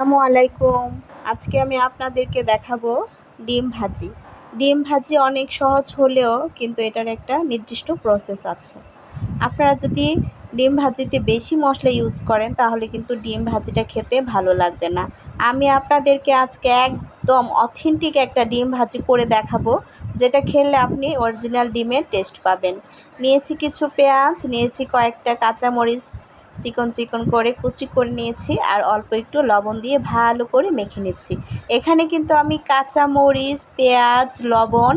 আসসালামু আলাইকুম। আজকে আমি আপনাদেরকে দেখাবো ডিম ভাজি। ডিম ভাজি অনেক সহজ হলেও কিন্তু এটার একটা নির্দিষ্ট প্রসেস আছে। আপনারা যদি ডিম ভাজিতে বেশি মশলা ইউজ করেন, তাহলে কিন্তু ডিম ভাজিটা খেতে ভালো লাগবে না। আমি আপনাদেরকে আজকে একদম অথেন্টিক একটা ডিম ভাজি করে দেখাবো, যেটা খেলে আপনি অরিজিনাল ডিমের টেস্ট পাবেন। নিয়েছি কিছু পেঁয়াজ, নিয়েছি কয়েকটা কাঁচামরিচ চিকন চিকন করে কুচি করে নিয়েছি আর অল্প একটু লবণ দিয়ে ভালো করে মেখে নিচ্ছি। এখানে কিন্তু আমি কাঁচা মরিচ পেঁয়াজ, লবণ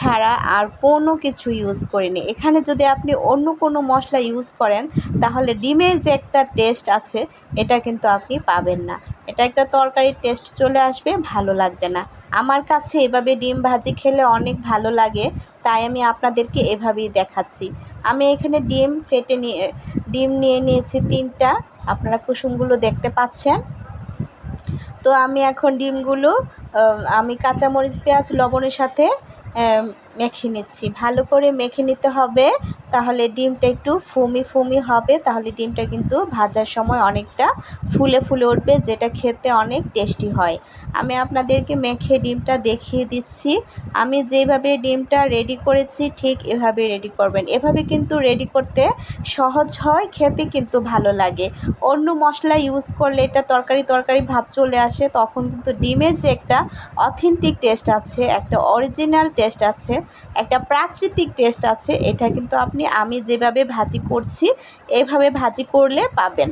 ছাড়া আর কোনো কিছু ইউজ করিনি। এখানে যদি আপনি অন্য কোনো মশলা ইউজ করেন, তাহলে ডিমের যে একটা টেস্ট আছে, এটা কিন্তু আপনি পাবেন না। এটা একটা তরকারির টেস্ট চলে আসবে, ভালো লাগবে না। আমার কাছে এভাবে ডিম ভাজি খেলে অনেক ভালো লাগে, তাই আমি আপনাদেরকে এভাবেই দেখাচ্ছি। আমি এখানে ডিম ফেটে নিয়ে, ডিম নিয়ে নিয়েছি তিনটা। আপনারা কুসুমগুলো দেখতে পাচ্ছেন। তো আমি এখন ডিমগুলো আমি কাঁচামরিচ, পেঁয়াজ, লবণের সাথে um, মেখে নিচ্ছি। ভালো করে মেখে নিতে হবে, তাহলে ডিমটা একটু ফুমি ফুমি হবে, তাহলে ডিমটা কিন্তু ভাজার সময় অনেকটা ফুলে ফুলে উঠবে, যেটা খেতে অনেক টেস্টি হয়। আমি আপনাদেরকে মেখে ডিমটা দেখিয়ে দিচ্ছি। আমি যেভাবে ডিমটা রেডি করেছি, ঠিক এভাবে রেডি করবেন। এভাবে কিন্তু রেডি করতে সহজ হয়, খেতে কিন্তু ভালো লাগে। অন্য মশলা ইউজ করলে এটা তরকারি তরকারি ভাব চলে আসে, তখন কিন্তু ডিমের যে একটা অথেন্টিক টেস্ট আছে, একটা অরিজিনাল টেস্ট আছে একটা প্রাকৃতিক টেস্ট আছে, এটা কিন্তু আপনি, আমি যেভাবে ভাজি করছি, এভাবে ভাজি করলে পাবেন।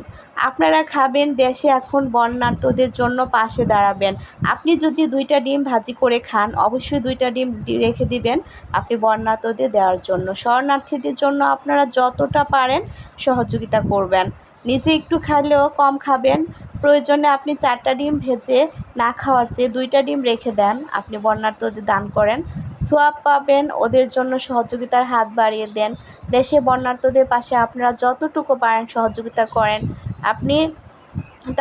আপনারা খাবেন, দেশে এখন বন্যার্থদের জন্য পাশে দাঁড়াবেন। আপনি যদি দুইটা ডিম ভাজি করে খান, অবশ্যই দুইটা ডিম রেখে দিবেন আপনি বন্যার্থদের দেওয়ার জন্য। শরণার্থীদের জন্য আপনারা যতটা পারেন সহযোগিতা করবেন। নিজে একটু খাইলেও কম খাবেন। প্রয়োজনে আপনি চারটা ডিম ভেজে না খাওয়ার চেয়ে দুইটা ডিম রেখে দেন, আপনি বন্যার্থদের দান করেন। সোয়াব পাবেন, ওদের জন্য সহযোগিতার হাত বাড়িয়ে দেন। দেশে বন্যার্থদের পাশে আপনারা যতটুকু পারেন সহযোগিতা করেন। আপনি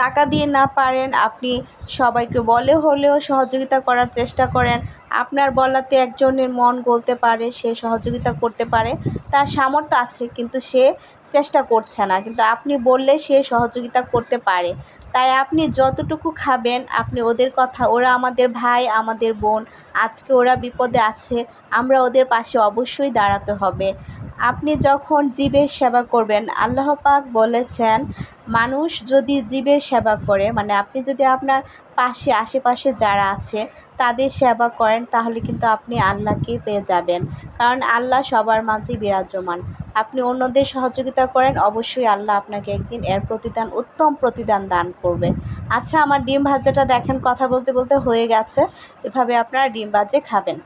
টাকা দিয়ে না পারেন, আপনি সবাইকে বলে হলেও সহযোগিতা করার চেষ্টা করেন। আপনার বলাতে একজনের মন গলতে পারে, সে সহযোগিতা করতে পারে। তার সামর্থ্য আছে, কিন্তু সে চেষ্টা করছে না, কিন্তু আপনি বললে সে সহযোগিতা করতে পারে। তাই আপনি যতটুকু খাবেন, আপনি ওদের কথা, ওরা আমাদের ভাই, আমাদের বোন, আজকে ওরা বিপদে আছে, আমরা ওদের পাশে অবশ্যই দাঁড়াতে হবে। আপনি যখন জীবের সেবা করবেন, আল্লাহ পাক বলেছেন, মানুষ যদি জীবের সেবা করে মানে আপনি যদি আপনার পাশে, আশেপাশে যারা আছে, তাদের সেবা করেন, তাহলে কিন্তু আপনি আল্লাহকে পেয়ে যাবেন। কারণ আল্লাহ সবার মাঝেই বিরাজমান। আপনি অন্যদের সহযোগিতা করেন, অবশ্যই আল্লাহ আপনাকে একদিন এর প্রতিদান, উত্তম প্রতিদান দান করবে। আচ্ছা আমার ডিম ভাজাটা দেখেন, কথা বলতে বলতে হয়ে গেছে। এভাবে আপনারা ডিম ভাজে খাবেন।